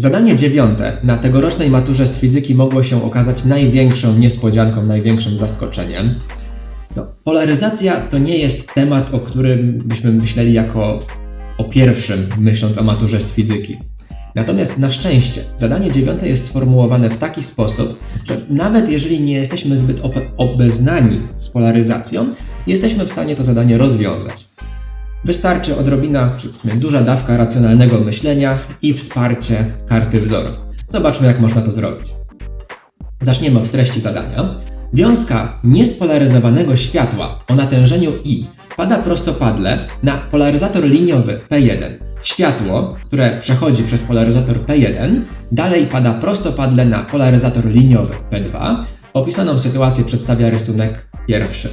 Zadanie dziewiąte na tegorocznej maturze z fizyki mogło się okazać największą niespodzianką, największym zaskoczeniem. No, polaryzacja to nie jest temat, o którym byśmy myśleli jako o pierwszym, myśląc o maturze z fizyki. Natomiast na szczęście zadanie dziewiąte jest sformułowane w taki sposób, że nawet jeżeli nie jesteśmy zbyt obe- obeznani z polaryzacją, jesteśmy w stanie to zadanie rozwiązać. Wystarczy odrobina, czy w sumie duża dawka racjonalnego myślenia i wsparcie karty wzorów. Zobaczmy, jak można to zrobić. Zaczniemy od treści zadania. Wiązka niespolaryzowanego światła o natężeniu I pada prostopadle na polaryzator liniowy P1. Światło, które przechodzi przez polaryzator P1, dalej pada prostopadle na polaryzator liniowy P2. Opisaną sytuację przedstawia rysunek pierwszy.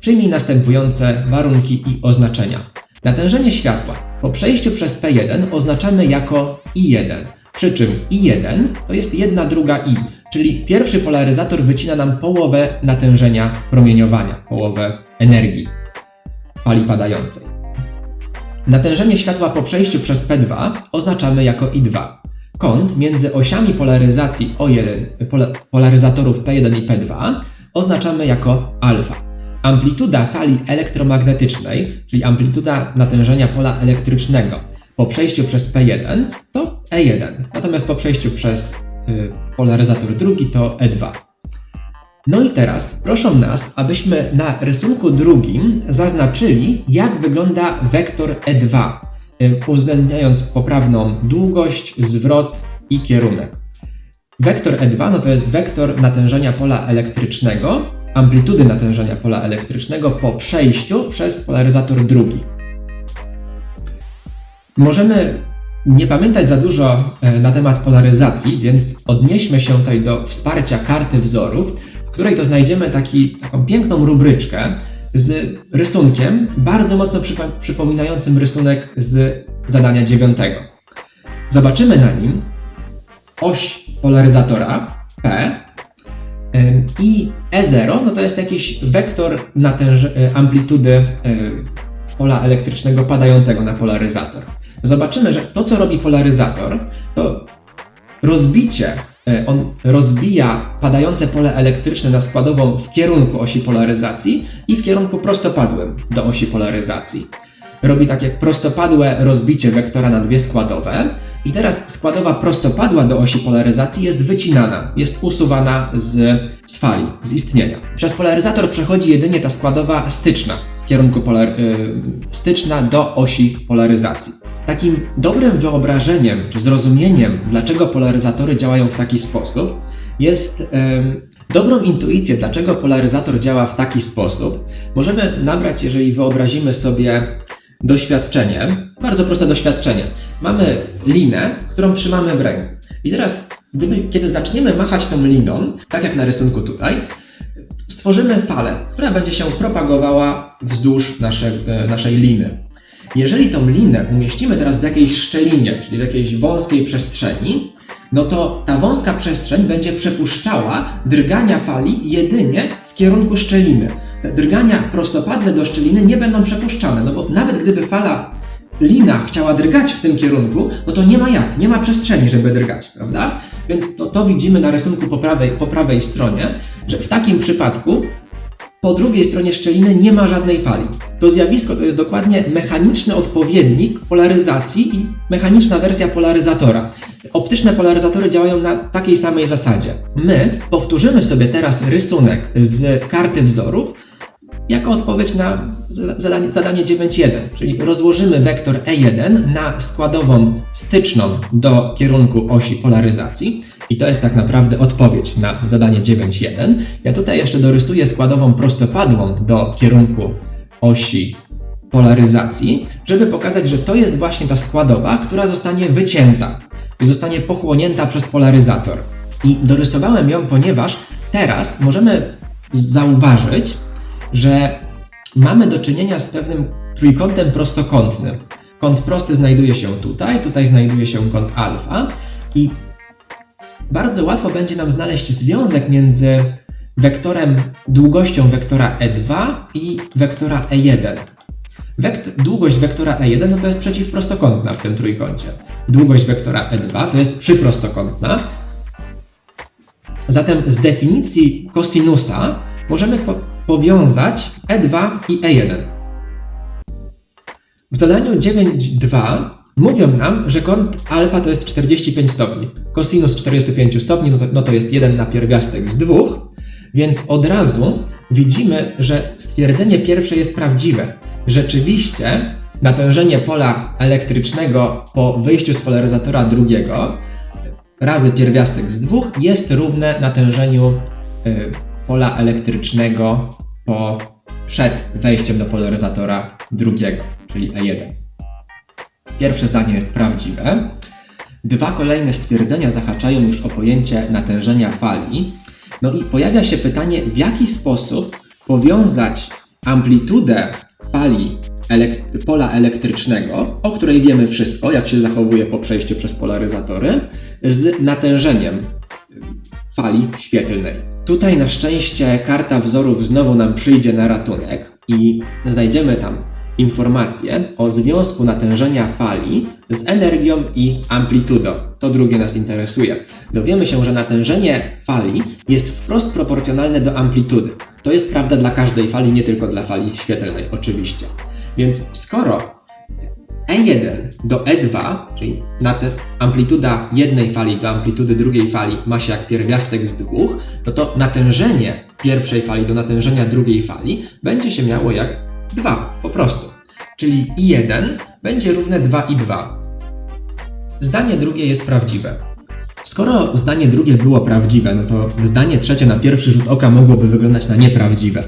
Przyjmij następujące warunki i oznaczenia. Natężenie światła po przejściu przez P1 oznaczamy jako I1, przy czym I1 to jest 1 druga I, czyli pierwszy polaryzator wycina nam połowę natężenia promieniowania, połowę energii fali padającej. Natężenie światła po przejściu przez P2 oznaczamy jako I2. Kąt między osiami polaryzacji O1, pola- polaryzatorów P1 i P2 oznaczamy jako alfa. Amplituda fali elektromagnetycznej, czyli amplituda natężenia pola elektrycznego po przejściu przez P1 to E1, natomiast po przejściu przez y, polaryzator drugi to E2. No i teraz proszą nas, abyśmy na rysunku drugim zaznaczyli, jak wygląda wektor E2, y, uwzględniając poprawną długość, zwrot i kierunek. Wektor E2 no to jest wektor natężenia pola elektrycznego, amplitudy natężenia pola elektrycznego po przejściu przez polaryzator drugi. Możemy nie pamiętać za dużo e, na temat polaryzacji, więc odnieśmy się tutaj do wsparcia karty wzorów, w której to znajdziemy taki, taką piękną rubryczkę z rysunkiem bardzo mocno przypominającym rysunek z zadania dziewiątego. Zobaczymy na nim oś polaryzatora P i E0 no to jest jakiś wektor natęż- y, amplitudy y, pola elektrycznego padającego na polaryzator. Zobaczymy, że to, co robi polaryzator, to rozbicie, y, on rozbija padające pole elektryczne na składową w kierunku osi polaryzacji i w kierunku prostopadłym do osi polaryzacji. Robi takie prostopadłe rozbicie wektora na dwie składowe i teraz składowa prostopadła do osi polaryzacji jest wycinana, jest usuwana z, z fali, z istnienia. Przez polaryzator przechodzi jedynie ta składowa styczna w kierunku polar, y, styczna do osi polaryzacji. Takim dobrym wyobrażeniem czy zrozumieniem, dlaczego polaryzatory działają w taki sposób, jest em, dobrą intuicję, dlaczego polaryzator działa w taki sposób, możemy nabrać, jeżeli wyobrazimy sobie doświadczenie, bardzo proste doświadczenie. Mamy linę, którą trzymamy w ręku. I teraz, gdyby, kiedy zaczniemy machać tą liną, tak jak na rysunku tutaj, stworzymy falę, która będzie się propagowała wzdłuż naszej, e, naszej liny. Jeżeli tą linę umieścimy teraz w jakiejś szczelinie, czyli w jakiejś wąskiej przestrzeni, no to ta wąska przestrzeń będzie przepuszczała drgania fali jedynie w kierunku szczeliny. Drgania prostopadle do szczeliny nie będą przepuszczane, no bo nawet gdyby fala lina chciała drgać w tym kierunku, no to nie ma jak, nie ma przestrzeni, żeby drgać, prawda? Więc to, to widzimy na rysunku po prawej, po prawej stronie, że w takim przypadku po drugiej stronie szczeliny nie ma żadnej fali. To zjawisko to jest dokładnie mechaniczny odpowiednik polaryzacji i mechaniczna wersja polaryzatora. Optyczne polaryzatory działają na takiej samej zasadzie. My powtórzymy sobie teraz rysunek z karty wzorów jako odpowiedź na zada- zadanie, zadanie 9.1, czyli rozłożymy wektor E1 na składową styczną do kierunku osi polaryzacji i to jest tak naprawdę odpowiedź na zadanie 9.1. Ja tutaj jeszcze dorysuję składową prostopadłą do kierunku osi polaryzacji, żeby pokazać, że to jest właśnie ta składowa, która zostanie wycięta i zostanie pochłonięta przez polaryzator. I dorysowałem ją, ponieważ teraz możemy zauważyć, że mamy do czynienia z pewnym trójkątem prostokątnym. Kąt prosty znajduje się tutaj, tutaj znajduje się kąt alfa i bardzo łatwo będzie nam znaleźć związek między wektorem, długością wektora E2 i wektora E1. Wekt długość wektora E1 no to jest przeciwprostokątna w tym trójkącie. Długość wektora E2 to jest przyprostokątna. Zatem z definicji kosinusa możemy po powiązać E2 i E1. W zadaniu 9.2 mówią nam, że kąt alfa to jest 45 stopni. Kosinus 45 stopni no to, no to jest 1 na pierwiastek z 2, więc od razu widzimy, że stwierdzenie pierwsze jest prawdziwe. Rzeczywiście natężenie pola elektrycznego po wyjściu z polaryzatora drugiego razy pierwiastek z 2 jest równe natężeniu y, pola elektrycznego po przed wejściem do polaryzatora drugiego, czyli E1. Pierwsze zdanie jest prawdziwe. Dwa kolejne stwierdzenia zahaczają już o pojęcie natężenia fali. No i pojawia się pytanie, w jaki sposób powiązać amplitudę fali pola elektrycznego, o której wiemy wszystko, jak się zachowuje po przejściu przez polaryzatory, z natężeniem fali świetlnej. Tutaj na szczęście karta wzorów znowu nam przyjdzie na ratunek i znajdziemy tam informacje o związku natężenia fali z energią i amplitudą. To drugie nas interesuje. Dowiemy się, że natężenie fali jest wprost proporcjonalne do amplitudy. To jest prawda dla każdej fali, nie tylko dla fali świetlnej, oczywiście. Więc skoro E1 do E2, czyli amplituda jednej fali do amplitudy drugiej fali ma się jak pierwiastek z dwóch, no to natężenie pierwszej fali do natężenia drugiej fali będzie się miało jak 2 po prostu. Czyli I1 będzie równe 2 i 2. Zdanie drugie jest prawdziwe. Skoro zdanie drugie było prawdziwe, no to zdanie trzecie na pierwszy rzut oka mogłoby wyglądać na nieprawdziwe.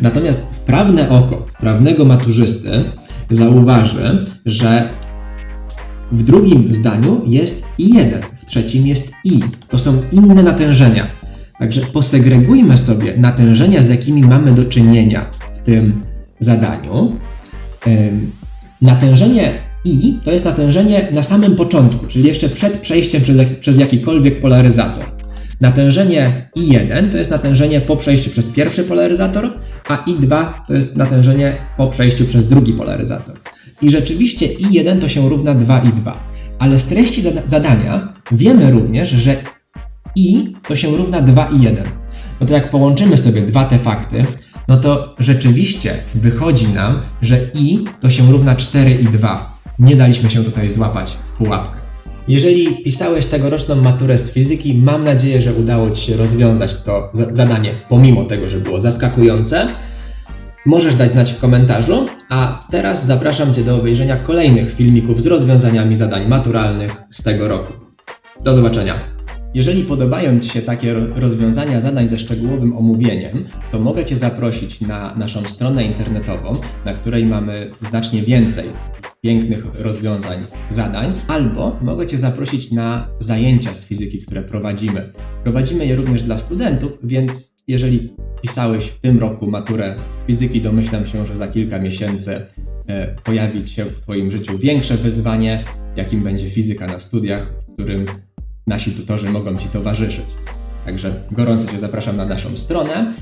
Natomiast wprawne oko prawnego maturzysty zauważy, że w drugim zdaniu jest I1, w trzecim jest I. To są inne natężenia. Także posegregujmy sobie natężenia, z jakimi mamy do czynienia w tym zadaniu. Natężenie I to jest natężenie na samym początku, czyli jeszcze przed przejściem przez, przez jakikolwiek polaryzator. Natężenie I1 to jest natężenie po przejściu przez pierwszy polaryzator, a I2 to jest natężenie po przejściu przez drugi polaryzator. I rzeczywiście I1 to się równa 2 i 2. Ale z treści zadania wiemy również, że I to się równa 2 i 1. No to jak połączymy sobie dwa te fakty, no to rzeczywiście wychodzi nam, że i to się równa 4 i 2. Nie daliśmy się tutaj złapać w pułapkę. Jeżeli pisałeś tegoroczną maturę z fizyki, mam nadzieję, że udało Ci się rozwiązać to zadanie, pomimo tego, że było zaskakujące. Możesz dać znać w komentarzu, a teraz zapraszam Cię do obejrzenia kolejnych filmików z rozwiązaniami zadań maturalnych z tego roku. Do zobaczenia! Jeżeli podobają Ci się takie rozwiązania zadań ze szczegółowym omówieniem, to mogę Cię zaprosić na naszą stronę internetową, na której mamy znacznie więcej pięknych rozwiązań zadań, albo mogę Cię zaprosić na zajęcia z fizyki, które prowadzimy. Prowadzimy je również dla studentów, więc jeżeli pisałeś w tym roku maturę z fizyki, domyślam się, że za kilka miesięcy e, pojawi się w Twoim życiu większe wyzwanie, jakim będzie fizyka na studiach, w którym nasi tutorzy mogą Ci towarzyszyć. Także gorąco Cię zapraszam na naszą stronę.